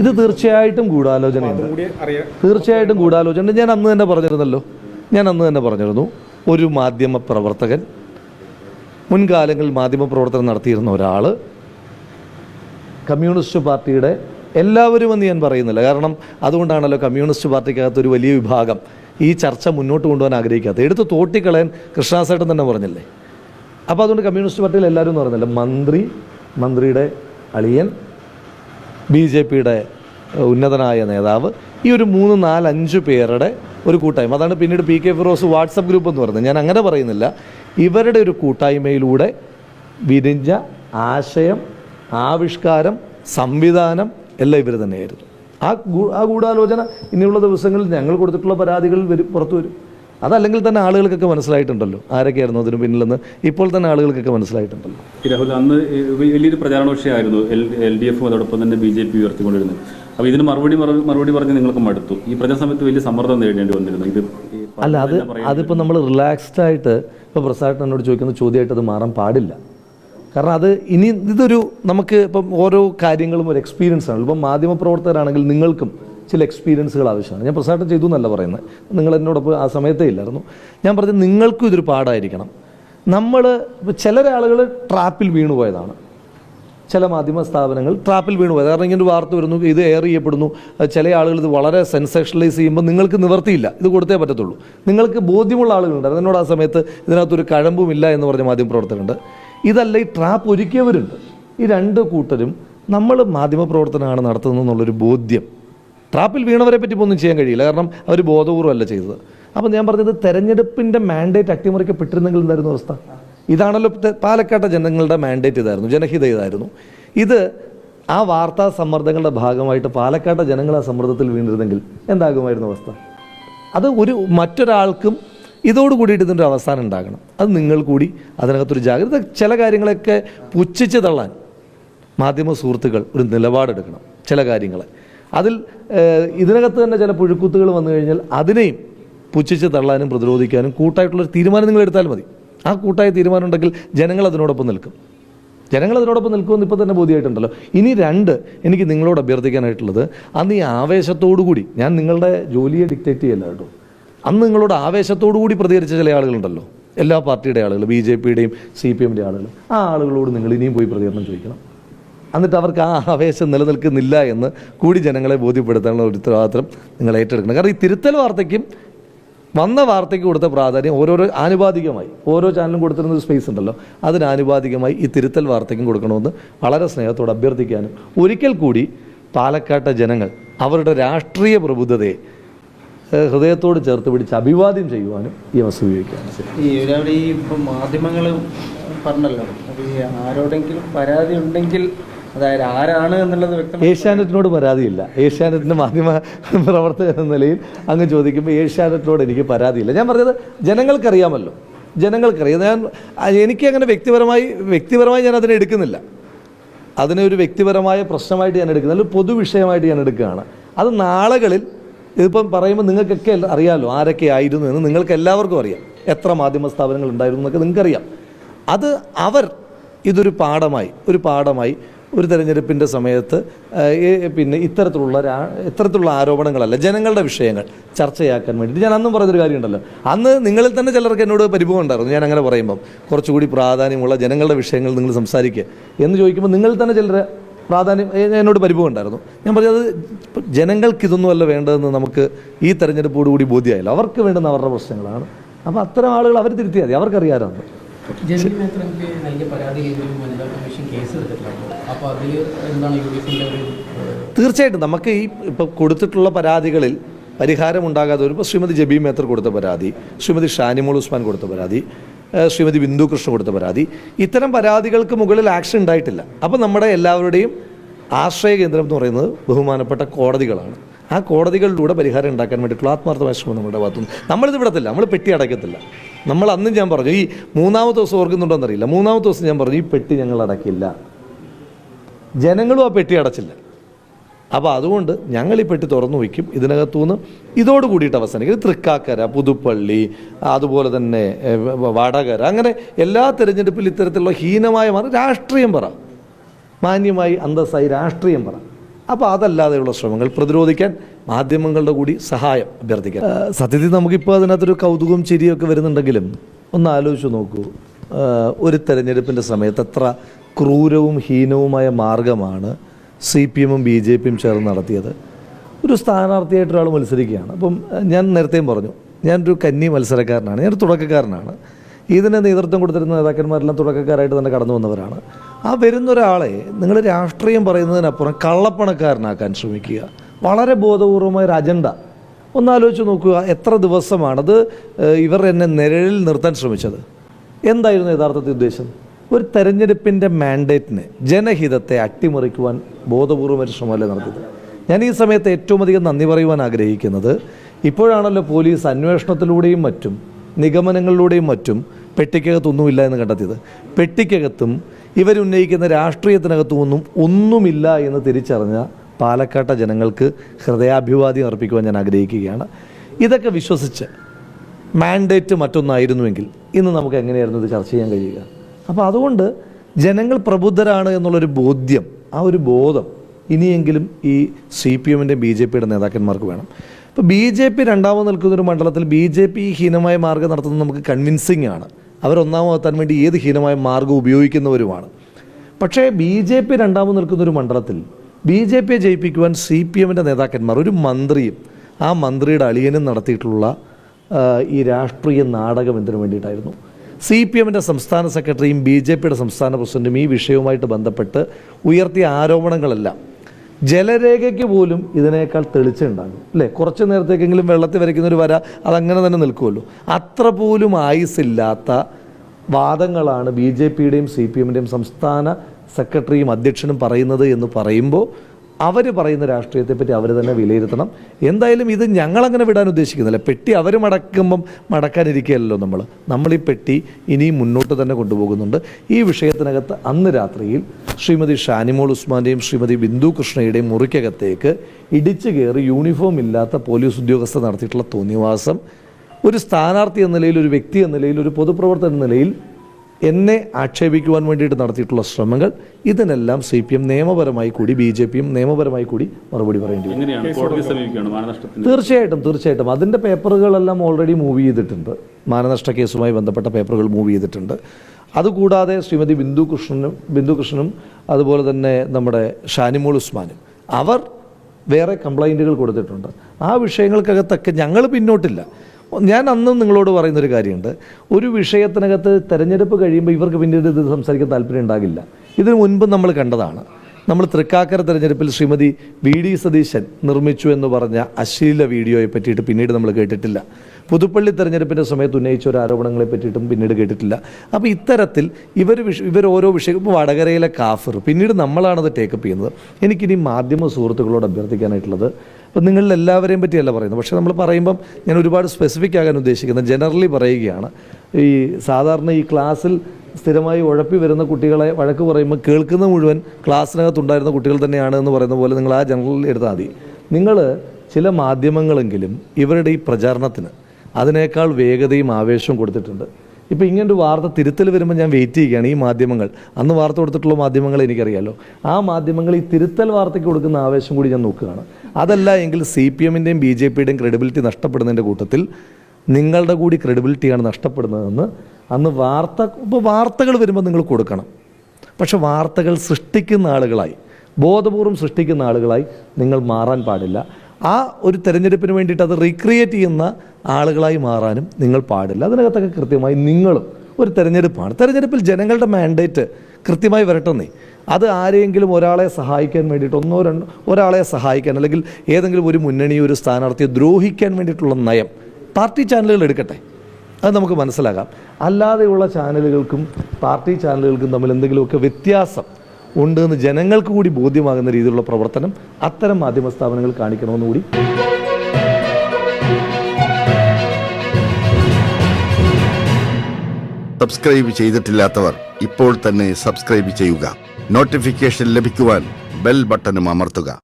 ഇത് തീർച്ചയായിട്ടും ഗൂഢാലോചനയുണ്ട് തീർച്ചയായിട്ടും ഗൂഢാലോചന. ഞാൻ അന്ന് തന്നെ പറഞ്ഞിരുന്നല്ലോ. ഞാൻ അന്ന് തന്നെ പറഞ്ഞിരുന്നു ഒരു മാധ്യമ പ്രവർത്തകൻ മുൻകാലങ്ങളിൽ മാധ്യമ പ്രവർത്തനം നടത്തിയിരുന്ന ഒരാൾ കമ്മ്യൂണിസ്റ്റ് പാർട്ടിയുടെ എല്ലാവരും എന്ന് ഞാൻ പറയുന്നില്ല. കാരണം അതുകൊണ്ടാണല്ലോ കമ്മ്യൂണിസ്റ്റ് പാർട്ടിക്കകത്ത് ഒരു വലിയ വിഭാഗം ഈ ചർച്ച മുന്നോട്ട് കൊണ്ടുപോകാൻ ആഗ്രഹിക്കാത്തത്. എടുത്ത് തോട്ടിക്കളയാൻ കൃഷ്ണാസേട്ടൻ തന്നെ പറഞ്ഞില്ലേ? അപ്പോൾ അതുകൊണ്ട് കമ്മ്യൂണിസ്റ്റ് പാർട്ടിയിൽ എല്ലാവരും എന്ന് പറഞ്ഞില്ല മന്ത്രി മന്ത്രിയുടെ അളിയൻ ബി ജെ പിയുടെ ഉന്നതനായ നേതാവ്. ഈ ഒരു മൂന്ന് നാല് അഞ്ച് പേരുടെ ഒരു കൂട്ടായ്മ. അതാണ് പിന്നീട് P K Firoz WhatsApp group എന്ന് പറയുന്നത് ഞാൻ അങ്ങനെ പറയുന്നില്ല. ഇവരുടെ ഒരു കൂട്ടായ്മയിലൂടെ വിരിഞ്ഞ ആശയം ആവിഷ്കാരം സംവിധാനം എല്ലാം ഇവർ തന്നെയായിരുന്നു. ആ ആ ഗൂഢാലോചന ഇനിയുള്ള ദിവസങ്ങളിൽ ഞങ്ങൾ കൊടുത്തിട്ടുള്ള പരാതികളിൽ വരും പുറത്തു വരും. അതല്ലെങ്കിൽ തന്നെ ആളുകൾക്കൊക്കെ മനസ്സിലായിട്ടുണ്ടല്ലോ ആരൊക്കെയായിരുന്നു അതിന് പിന്നിലെന്ന്. ഇപ്പോൾ തന്നെ ആളുകൾക്കൊക്കെ മനസ്സിലായിട്ടുണ്ടല്ലോ. രാഹുൽ അന്ന് വലിയൊരു പ്രചാരണ വിഷയമായിരുന്നു എൽ എൽ ഡി എഫും അതോടൊപ്പം തന്നെ ബി ജെ പി ഉയർത്തിക്കൊണ്ടിരുന്നത്. അപ്പോൾ ഇതിന് മറുപടി മറുപടി പറഞ്ഞ് നിങ്ങൾക്ക് മടുത്തു. ഈ പ്രചാരണ സമയത്ത് വലിയ സമ്മർദ്ദം നേടേണ്ടി വന്നിരുന്നു. ഇത് അല്ല അത് അതിപ്പോൾ നമ്മൾ റിലാക്സ്ഡ് ആയിട്ട് ഇപ്പോൾ പ്രസാദ് എന്നോട് ചോദിക്കുന്ന ചോദ്യമായിട്ട് അത് മാറാൻ പാടില്ല. കാരണം അത് ഇനി ഇതൊരു നമുക്ക് ഇപ്പം ഓരോ കാര്യങ്ങളും ഒരു എക്സ്പീരിയൻസ് ആണ്. ഇപ്പം മാധ്യമപ്രവർത്തകരാണെങ്കിൽ നിങ്ങൾക്കും ചില എക്സ്പീരിയൻസുകൾ ആവശ്യമാണ്. ഞാൻ പ്രസാദം ചെയ്തു എന്നല്ല പറയുന്നത്. നിങ്ങൾ എന്നോടൊപ്പം ആ സമയത്തേ ഇല്ലായിരുന്നു. ഞാൻ പറഞ്ഞത് നിങ്ങൾക്കും ഇതൊരു പാടായിരിക്കണം നമ്മൾ ചില ആളുകൾ ട്രാപ്പിൽ വീണുപോയതാണ്. ചില മാധ്യമ സ്ഥാപനങ്ങൾ ട്രാപ്പിൽ വീണുപോയത്. കാരണം ഇങ്ങനെ ഒരു വാർത്ത വരുന്നു ഇത് എയർ ചെയ്യപ്പെടുന്നു. ചില ആളുകൾ ഇത് വളരെ സെൻസേഷണലൈസ് ചെയ്യുമ്പോൾ നിങ്ങൾക്ക് നിവർത്തിയില്ല. ഇത് കൊടുത്തേ പറ്റത്തുള്ളൂ. നിങ്ങൾക്ക് ബോധ്യമുള്ള ആളുകളുണ്ടായിരുന്നു. എന്നോട് ആ സമയത്ത് ഇതിനകത്തൊരു കഴമ്പുമില്ല എന്ന് പറഞ്ഞ മാധ്യമ പ്രവർത്തകരുണ്ട്. ഇതല്ല ഈ ട്രാപ്പ് ഒരുക്കിയവരുണ്ട്. ഈ രണ്ട് കൂട്ടരും നമ്മൾ മാധ്യമപ്രവർത്തനമാണ് നടത്തുന്നത് എന്നുള്ളൊരു ബോധ്യം. ട്രാപ്പിൽ വീണവരെ പറ്റി ഒന്നും ചെയ്യാൻ കഴിയില്ല. കാരണം അവർ ബോധപൂർവമല്ല ചെയ്തത്. അപ്പം ഞാൻ പറഞ്ഞത് തെരഞ്ഞെടുപ്പിന്റെ മാൻഡേറ്റ് അട്ടിമറിക്കപ്പെട്ടിരുന്നെങ്കിൽ എന്തായിരുന്നു അവസ്ഥ? ഇതാണല്ലോ പാലക്കാട്ടെ ജനങ്ങളുടെ മാൻഡേറ്റ് ഇതായിരുന്നു. ജനഹിത ഇതായിരുന്നു. ഇത് ആ വാർത്താ സമ്മർദ്ദങ്ങളുടെ ഭാഗമായിട്ട് പാലക്കാട്ടെ ജനങ്ങൾ ആ സമ്മർദ്ദത്തിൽ വീണിരുന്നെങ്കിൽ എന്താകുമായിരുന്നു അവസ്ഥ? അത് ഒരു മറ്റൊരാൾക്കും ഇതോട് കൂടിയിട്ട് ഇതിന്റെ അവസാനം ഉണ്ടാകണം. അത് നിങ്ങൾ കൂടി അതിനകത്തൊരു ജാഗ്രത ചില കാര്യങ്ങളൊക്കെ പുച്ഛിച്ച് തള്ളാൻ മാധ്യമ സുഹൃത്തുക്കൾ ഒരു നിലപാടെടുക്കണം. ചില കാര്യങ്ങളെ. അതിൽ ഇതിനകത്ത് തന്നെ ചില പുഴുക്കുത്തുകൾ വന്നു കഴിഞ്ഞാൽ അതിനെയും പുച്ഛിച്ച് തള്ളാനും പ്രതിരോധിക്കാനും കൂട്ടായിട്ടുള്ളൊരു തീരുമാനം നിങ്ങൾ എടുത്താൽ മതി. ആ കൂട്ടായ തീരുമാനം ഉണ്ടെങ്കിൽ ജനങ്ങൾ അതിനോടൊപ്പം നിൽക്കും. ജനങ്ങൾ അതിനോടൊപ്പം നിൽക്കുമെന്ന് ഇപ്പോൾ തന്നെ ബോധ്യമായിട്ടുണ്ടല്ലോ. ഇനി രണ്ട് എനിക്ക് നിങ്ങളോട് അഭ്യർത്ഥിക്കാനായിട്ടുള്ളത് അന്ന് ഈ ആവേശത്തോടു കൂടി ഞാൻ നിങ്ങളുടെ ജോലിയെ ഡിക്റ്റേറ്റ് ചെയ്യല്ല കേട്ടോ. അന്ന് നിങ്ങളോട് ആവേശത്തോടു കൂടി പ്രതികരിച്ച ചില ആളുകളുണ്ടല്ലോ. എല്ലാ പാർട്ടിയുടെ ആളുകൾ ബി ജെ പിയുടെയും സി പി എമ്മിന്റെ ആളുകൾ. ആ ആളുകളോട് നിങ്ങൾ ഇനിയും പോയി പ്രതികരണം ചോദിക്കണം. എന്നിട്ട് അവർക്ക് ആ ആവേശം നിലനിൽക്കുന്നില്ല എന്ന് കൂടി ജനങ്ങളെ ബോധ്യപ്പെടുത്താനുള്ള ഒരു ഉത്തരവാദിത്വം നിങ്ങൾ ഏറ്റെടുക്കണം. കാരണം ഈ തിരുത്തൽ വാർത്തയ്ക്കും വന്ന വാർത്തയ്ക്ക് കൊടുത്ത പ്രാധാന്യം ഓരോരോ ആനുപാതികമായി ഓരോ ചാനലും കൊടുത്തിരുന്ന സ്പേസ് ഉണ്ടല്ലോ അതിന് ആനുപാതികമായി ഈ തിരുത്തൽ വാർത്തയ്ക്കും കൊടുക്കണമെന്ന് വളരെ സ്നേഹത്തോട് അഭ്യർത്ഥിക്കാനും ഒരിക്കൽ കൂടി പാലക്കാട്ടെ ജനങ്ങൾ അവരുടെ രാഷ്ട്രീയ പ്രബുദ്ധതയെ ഹൃദയത്തോട് ചേർത്ത് പിടിച്ച് അഭിവാദ്യം ചെയ്യുവാനും ഈ അവസ്ഥ ഉപയോഗിക്കുകയാണ് ഈ മാധ്യമങ്ങൾ പറഞ്ഞല്ലോ ആരോടെങ്കിലും പരാതി ഉണ്ടെങ്കിൽ അതായത് ആരാണ് എന്നുള്ളത് വ്യക്തം ഏഷ്യാനെറ്റിനോട് പരാതിയില്ല. ഏഷ്യാനെറ്റിന്റെ മാധ്യമ പ്രവർത്തകൻ എന്ന നിലയിൽ അങ്ങ് ചോദിക്കുമ്പോൾ ഏഷ്യാനെറ്റിനോട് എനിക്ക് പരാതിയില്ല. ഞാൻ പറഞ്ഞത് ജനങ്ങൾക്കറിയാമല്ലോ. ജനങ്ങൾക്കറിയാം. ഞാൻ എനിക്ക് അങ്ങനെ വ്യക്തിപരമായി വ്യക്തിപരമായി ഞാൻ അതിനെ എടുക്കുന്നില്ല. അതിനെ ഒരു വ്യക്തിപരമായ പ്രശ്നമായിട്ട് ഞാൻ എടുക്കുന്നില്ല. അല്ലെങ്കിൽ പൊതുവിഷയമായിട്ട് ഞാൻ എടുക്കുകയാണ്. അത് നാളുകളിൽ ഇതിപ്പം പറയുമ്പോൾ നിങ്ങൾക്കൊക്കെ അറിയാമല്ലോ ആരൊക്കെ ആയിരുന്നു എന്ന് നിങ്ങൾക്ക് എല്ലാവർക്കും അറിയാം. എത്ര മാധ്യമ സ്ഥാപനങ്ങൾ ഉണ്ടായിരുന്നു എന്നൊക്കെ നിങ്ങൾക്കറിയാം. അത് അവർ ഇതൊരു പാഠമായി ഒരു പാഠമായി ഒരു തെരഞ്ഞെടുപ്പിന്റെ സമയത്ത് പിന്നെ ഇത്തരത്തിലുള്ള ഇത്തരത്തിലുള്ള ആരോപണങ്ങളല്ല ജനങ്ങളുടെ വിഷയങ്ങൾ ചർച്ചയാക്കാൻ വേണ്ടിയിട്ട്. ഞാൻ അന്നും പറഞ്ഞൊരു കാര്യമുണ്ടല്ലോ. അന്ന് നിങ്ങളിൽ തന്നെ ചിലർക്ക് എന്നോട് പരിഭവം ഉണ്ടായിരുന്നു. ഞാൻ അങ്ങനെ പറയുമ്പം കുറച്ചുകൂടി പ്രാധാന്യമുള്ള ജനങ്ങളുടെ വിഷയങ്ങൾ നിങ്ങൾ സംസാരിക്കുക എന്ന് ചോദിക്കുമ്പോൾ നിങ്ങളിൽ തന്നെ ചിലർ പ്രാധാന്യം എന്നോട് പരിഭവം ഉണ്ടായിരുന്നു. ഞാൻ പറഞ്ഞത് ജനങ്ങൾക്ക് ഇതൊന്നുമല്ല വേണ്ടതെന്ന് നമുക്ക് ഈ തെരഞ്ഞെടുപ്പോടുകൂടി ബോധ്യമായില്ല. അവർക്ക് വേണ്ടുന്ന അവരുടെ പ്രശ്നങ്ങളാണ്. അപ്പോൾ അത്തരം ആളുകൾ അവർ തിരുത്തിയാൽ മതി. ഒരു വനിതാ കമ്മീഷൻ കേസ് തീർച്ചയായിട്ടും നമുക്ക് ഈ ഇപ്പോൾ കൊടുത്തിട്ടുള്ള പരാതികളിൽ പരിഹാരമുണ്ടാകാതെ വരുമ്പോൾ ശ്രീമതി ജബീ മേത്തർ കൊടുത്ത പരാതി ശ്രീമതി ഷാനിമോൾ ഉസ്മാൻ കൊടുത്ത പരാതി ശ്രീമതി ബിന്ദു കൃഷ്ണ കൊടുത്ത പരാതി ഇത്തരം പരാതികൾക്ക് മുകളിൽ ആക്ഷൻ ഉണ്ടായിട്ടില്ല. അപ്പോൾ നമ്മുടെ എല്ലാവരുടെയും ആശ്രയ കേന്ദ്രം എന്ന് പറയുന്നത് ബഹുമാനപ്പെട്ട കോടതികളാണ്. ആ കോടതികളിലൂടെ പരിഹാരം ഉണ്ടാക്കാൻ വേണ്ടിയിട്ടുള്ള ആത്മാർത്ഥമായ ശ്രമം നമ്മുടെ ഭാഗത്തുനിന്ന് നമ്മളിത് വിടത്തില്ല നമ്മൾ പെട്ടി അടയ്ക്കത്തില്ല. നമ്മൾ അന്നും ഞാൻ പറഞ്ഞു ഈ മൂന്നാമത്തെ ദിവസം ഓർക്കുന്നുണ്ടോ എന്നറിയില്ല മൂന്നാമത്തെ ദിവസം ഞാൻ പറഞ്ഞു ഈ പെട്ടി ഞങ്ങൾ അടയ്ക്കില്ല. ജനങ്ങളും ആ പെട്ടി അടച്ചില്ല. അപ്പോൾ അതുകൊണ്ട് ഞങ്ങൾ ഈ പെട്ടി തുറന്നു വയ്ക്കും. ഇതിനകത്തുനിന്ന് ഇതോട് കൂടിയിട്ട് അവസാനിക്കും. തൃക്കാക്കര പുതുപ്പള്ളി അതുപോലെ തന്നെ വടകര അങ്ങനെ എല്ലാ തെരഞ്ഞെടുപ്പിൽ ഇത്തരത്തിലുള്ള ഹീനമായ മാറി രാഷ്ട്രീയം പറ. മാന്യമായി അന്തസ്സായി രാഷ്ട്രീയം പറ. അപ്പോൾ അതല്ലാതെയുള്ള ശ്രമങ്ങൾ പ്രതിരോധിക്കാൻ മാധ്യമങ്ങളുടെ കൂടി സഹായം അഭ്യർത്ഥിക്കാം. സത്യത്തിൽ നമുക്കിപ്പോൾ അതിനകത്തൊരു കൗതുകവും ചിരിയൊക്കെ വരുന്നുണ്ടെങ്കിലും ഒന്ന് ആലോചിച്ച് നോക്കൂ. ഒരു തെരഞ്ഞെടുപ്പിന്റെ സമയത്ത് എത്ര ക്രൂരവും ഹീനവുമായ മാർഗമാണ് സി പി എമ്മും ബി ജെ പിയും ചേർന്ന് നടത്തിയത്. ഒരു സ്ഥാനാർത്ഥിയായിട്ട് ഒരാൾ മത്സരിക്കുകയാണ്. അപ്പം ഞാൻ നേരത്തെയും പറഞ്ഞു ഞാനൊരു കന്നി മത്സരക്കാരനാണ് ഞാനൊരു തുടക്കക്കാരനാണ്. ഇതിനെ നേതൃത്വം കൊടുത്തിരുന്ന നേതാക്കന്മാരെല്ലാം തുടക്കക്കാരായിട്ട് തന്നെ കടന്നു വന്നവരാണ്. ആ വരുന്ന ഒരാളെ നിങ്ങൾ രാഷ്ട്രീയം പറയുന്നതിനപ്പുറം കള്ളപ്പണക്കാരനാക്കാൻ ശ്രമിക്കുക. വളരെ ബോധപൂർവമായ ഒരു അജണ്ട. ഒന്നാലോചിച്ച് നോക്കുക എത്ര ദിവസമാണത് ഇവർ എന്നെ നിഴലിൽ നിർത്താൻ ശ്രമിച്ചത്? എന്തായിരുന്നു യഥാർത്ഥത്തിൽ ഉദ്ദേശം? ഒരു തെരഞ്ഞെടുപ്പിന്റെ മാൻഡേറ്റിന് ജനഹിതത്തെ അട്ടിമറിക്കുവാൻ ബോധപൂർവം ഒരു ശ്രമമല്ലേ നടത്തിയത്? ഞാൻ ഈ സമയത്ത് ഏറ്റവും അധികം നന്ദി പറയുവാൻ ആഗ്രഹിക്കുന്നത് ഇപ്പോഴാണല്ലോ പോലീസ് അന്വേഷണത്തിലൂടെയും മറ്റും നിഗമനങ്ങളിലൂടെയും മറ്റും പെട്ടിക്കകത്തൊന്നുമില്ല എന്ന് കണ്ടെത്തിയത്. പെട്ടിക്കകത്തും ഇവരുന്നയിക്കുന്ന രാഷ്ട്രീയത്തിനകത്തും ഒന്നും ഒന്നുമില്ല എന്ന് തിരിച്ചറിഞ്ഞ പാലക്കാട്ടെ ജനങ്ങൾക്ക് ഹൃദയാഭിവാദ്യം അർപ്പിക്കുവാൻ ഞാൻ ആഗ്രഹിക്കുകയാണ്. ഇതൊക്കെ വിശ്വസിച്ച് മാൻഡേറ്റ് മറ്റൊന്നായിരുന്നുവെങ്കിൽ ഇന്ന് നമുക്ക് എങ്ങനെയായിരുന്നു ഇത് ചർച്ച ചെയ്യാൻ കഴിയുക? അപ്പോൾ അതുകൊണ്ട് ജനങ്ങൾ പ്രബുദ്ധരാണ് എന്നുള്ളൊരു ബോധ്യം ആ ഒരു ബോധം ഇനിയെങ്കിലും ഈ സി പി എമ്മിന്റെ ബി ജെ പിയുടെ നേതാക്കന്മാർക്ക് വേണം. ഇപ്പോൾ ബി ജെ പി രണ്ടാമത് നിൽക്കുന്ന ഒരു മണ്ഡലത്തിൽ ബി ജെ പി ഹീനമായ മാർഗം നടത്തുന്നത് നമുക്ക് കൺവിൻസിങ് ആണ്. അവർ ഒന്നാമതെത്താൻ വേണ്ടി ഏത് ഹീനമായ മാർഗം ഉപയോഗിക്കുന്നവരുമാണ്. പക്ഷേ ബി ജെ പി രണ്ടാമത് നിൽക്കുന്ന ഒരു മണ്ഡലത്തിൽ ബി ജെ പിയെ ജയിപ്പിക്കുവാൻ സി പി എമ്മിന്റെ നേതാക്കന്മാർ ഒരു മന്ത്രിയും ആ മന്ത്രിയുടെ അളിയനും നടത്തിയിട്ടുള്ള ഈ രാഷ്ട്രീയ നാടകം എന്തിനു വേണ്ടിയിട്ടായിരുന്നു? സി പി എമ്മിന്റെ സംസ്ഥാന സെക്രട്ടറിയും ബി ജെ പിയുടെ സംസ്ഥാന പ്രസിഡന്റും ഈ വിഷയവുമായിട്ട് ബന്ധപ്പെട്ട് ഉയർത്തിയ ആരോപണങ്ങളെല്ലാം. ജലരേഖയ്ക്ക് പോലും ഇതിനേക്കാൾ തെളിച്ചുണ്ടാകും അല്ലേ? കുറച്ച് നേരത്തേക്കെങ്കിലും വെള്ളത്തിൽ വരയ്ക്കുന്ന ഒരു വര അതങ്ങനെ തന്നെ നിൽക്കുമല്ലോ. അത്ര പോലും ആയുസില്ലാത്ത വാദങ്ങളാണ് ബി ജെ പിയുടെയും സി പി എമ്മിന്റെയും സംസ്ഥാന സെക്രട്ടറിയും അധ്യക്ഷനും പറയുന്നത് എന്ന് പറയുമ്പോൾ അവർ പറയുന്ന രാഷ്ട്രീയത്തെപ്പറ്റി അവർ തന്നെ വിലയിരുത്തണം. എന്തായാലും ഇത് ഞങ്ങളങ്ങനെ വിടാൻ ഉദ്ദേശിക്കുന്നില്ല. പെട്ടി അവർ മടക്കുമ്പം മടക്കാനിരിക്കുകയല്ലോ നമ്മൾ നമ്മൾ ഈ പെട്ടി ഇനിയും മുന്നോട്ട് തന്നെ കൊണ്ടുപോകുന്നുണ്ട്. ഈ വിഷയത്തിനകത്ത് അന്ന് രാത്രിയിൽ ശ്രീമതി ഷാനിമോൾ ഉസ്മാന്റെയും ശ്രീമതി ബിന്ദു കൃഷ്ണയുടെയും മുറിക്കകത്തേക്ക് ഇടിച്ചു കയറി യൂണിഫോം ഇല്ലാത്ത പോലീസ് ഉദ്യോഗസ്ഥർ നടത്തിയിട്ടുള്ള തോന്നിവാസം ഒരു സ്ഥാനാർത്ഥി എന്ന നിലയിൽ ഒരു വ്യക്തി എന്ന നിലയിൽ ഒരു പൊതുപ്രവർത്തന നിലയിൽ എന്നെ ആക്ഷേപിക്കുവാൻ വേണ്ടിയിട്ട് നടത്തിയിട്ടുള്ള ശ്രമങ്ങൾ ഇതിനെല്ലാം സി പി എം നിയമപരമായി കൂടി ബി ജെ പിയും നിയമപരമായി കൂടി മറുപടി പറയേണ്ടി വരും. തീർച്ചയായിട്ടും തീർച്ചയായിട്ടും. അതിന്റെ പേപ്പറുകളെല്ലാം ഓൾറെഡി മൂവ് ചെയ്തിട്ടുണ്ട്. മാനനഷ്ട കേസുമായി ബന്ധപ്പെട്ട പേപ്പറുകൾ മൂവ് ചെയ്തിട്ടുണ്ട്. അതുകൂടാതെ ശ്രീമതി ബിന്ദു കൃഷ്ണനും ബിന്ദു കൃഷ്ണനും അതുപോലെ തന്നെ നമ്മുടെ ഷാനിമോൾ ഉസ്മാനും അവർ വേറെ കംപ്ലൈന്റുകൾ കൊടുത്തിട്ടുണ്ട്. ആ വിഷയങ്ങൾക്കകത്തൊക്കെ ഞങ്ങൾ പിന്നോട്ടില്ല. ഞാൻ അന്നും നിങ്ങളോട് പറയുന്നൊരു കാര്യമുണ്ട്. ഒരു വിഷയത്തിനകത്ത് തെരഞ്ഞെടുപ്പ് കഴിയുമ്പോൾ ഇവർക്ക് പിന്നീട് ഇത് സംസാരിക്കാൻ താല്പര്യം ഉണ്ടാകില്ല. ഇതിനു മുൻപ് നമ്മൾ കണ്ടതാണ്. നമ്മൾ തൃക്കാക്കര തെരഞ്ഞെടുപ്പിൽ ശ്രീമതി വി ഡി സതീശൻ നിർമ്മിച്ചു എന്ന് പറഞ്ഞ അശ്ലീല വീഡിയോയെ പറ്റിയിട്ട് പിന്നീട് നമ്മൾ കേട്ടിട്ടില്ല. പുതുപ്പള്ളി തെരഞ്ഞെടുപ്പിന്റെ സമയത്ത് ഉന്നയിച്ച ഒരു ആരോപണങ്ങളെ പറ്റിയിട്ടും പിന്നീട് കേട്ടിട്ടില്ല. അപ്പോൾ ഇത്തരത്തിൽ ഇവർ വിഷ ഇവർ ഓരോ വിഷയം ഇപ്പോൾ വടകരയിലെ കാഫിർ പിന്നീട് നമ്മളാണത് ടേക്കപ്പ് ചെയ്യുന്നത്. എനിക്കിനി മാധ്യമ സുഹൃത്തുക്കളോട് അഭ്യർത്ഥിക്കാനായിട്ടുള്ളത് അപ്പം നിങ്ങളിൽ എല്ലാവരെയും പറ്റിയല്ല പറയുന്നത്. പക്ഷേ നമ്മൾ പറയുമ്പം ഞാൻ ഒരുപാട് സ്പെസിഫിക് ആകാൻ ഉദ്ദേശിക്കുന്നത് ജനറലി പറയുകയാണ്. ഈ സാധാരണ ഈ ക്ലാസ്സിൽ സ്ഥിരമായി ഉഴപ്പി വരുന്ന കുട്ടികളെ വഴക്ക് പറയുമ്പോൾ കേൾക്കുന്ന മുഴുവൻ ക്ലാസ്സിനകത്തുണ്ടായിരുന്ന കുട്ടികൾ തന്നെയാണ് എന്ന് പറയുന്ന പോലെ നിങ്ങൾ ആ ജനറലിൽ എടുത്താൽ മതി. നിങ്ങൾ ചില മാധ്യമങ്ങളെങ്കിലും ഇവരുടെ ഈ പ്രചാരണത്തിന് അതിനേക്കാൾ വേഗതയും ആവേശവും കൊടുത്തിട്ടുണ്ട്. ഇപ്പോൾ ഇങ്ങനൊരു വാർത്ത തിരുത്തൽ വരുമ്പോൾ ഞാൻ വെയിറ്റ് ചെയ്യുകയാണ് ഈ മാധ്യമങ്ങൾ. അന്ന് വാർത്ത കൊടുത്തിട്ടുള്ള മാധ്യമങ്ങൾ എനിക്കറിയാമല്ലോ ആ മാധ്യമങ്ങൾ ഈ തിരുത്തൽ വാർത്തയ്ക്ക് കൊടുക്കുന്ന ആവേശം കൂടി ഞാൻ നോക്കുകയാണ്. അതല്ല എങ്കിൽ സി പി എമ്മിന്റെയും ബി ജെ പിയുടെയും ക്രെഡിബിലിറ്റി നഷ്ടപ്പെടുന്നതിന്റെ കൂട്ടത്തിൽ നിങ്ങളുടെ കൂടി ക്രെഡിബിലിറ്റിയാണ് നഷ്ടപ്പെടുന്നതെന്ന് അന്ന് വാർത്ത ഇപ്പോൾ വാർത്തകൾ വരുമ്പോൾ നിങ്ങൾ കൊടുക്കണം. പക്ഷെ വാർത്തകൾ സൃഷ്ടിക്കുന്ന ആളുകളായി ബോധപൂർവം സൃഷ്ടിക്കുന്ന ആളുകളായി നിങ്ങൾ മാറാൻ പാടില്ല. ആ ഒരു തെരഞ്ഞെടുപ്പിന് വേണ്ടിയിട്ട് അത് റീക്രിയേറ്റ് ചെയ്യുന്ന ആളുകളായി മാറാനും നിങ്ങൾ പാടില്ല. അതിനകത്തൊക്കെ കൃത്യമായി നിങ്ങളും ഒരു തെരഞ്ഞെടുപ്പാണ്. തെരഞ്ഞെടുപ്പിൽ ജനങ്ങളുടെ മാൻഡേറ്റ് കൃത്യമായി വരട്ടെന്നേ. അത് ആരെയെങ്കിലും ഒരാളെ സഹായിക്കാൻ വേണ്ടിയിട്ട് ഒന്നോ രണ്ടോ ഒരാളെ സഹായിക്കാൻ അല്ലെങ്കിൽ ഏതെങ്കിലും ഒരു മുന്നണി ഒരു സ്ഥാനാർത്ഥിയെ ദ്രോഹിക്കാൻ വേണ്ടിയിട്ടുള്ള നയം പാർട്ടി ചാനലുകൾ എടുക്കട്ടെ. അത് നമുക്ക് മനസ്സിലാകാം. അല്ലാതെയുള്ള ചാനലുകൾക്കും പാർട്ടി ചാനലുകൾക്കും തമ്മിൽ എന്തെങ്കിലുമൊക്കെ വ്യത്യാസം ഉണ്ട് എന്ന് ജനങ്ങൾക്ക് കൂടി ബോധ്യമാകുന്ന രീതിയിലുള്ള പ്രവർത്തനം അത്തരം മാധ്യമ സ്ഥാപനങ്ങൾ കാണിക്കണമെന്ന് കൂടി സബ്സ്ക്രൈബ് ചെയ്തിട്ടില്ലാത്തവർ ഇപ്പോൾ തന്നെ സബ്സ്ക്രൈബ് ചെയ്യുക. നോട്ടിഫിക്കേഷൻ ലഭിക്കുവാൻ ബെൽ ബട്ടണും അമർത്തുക.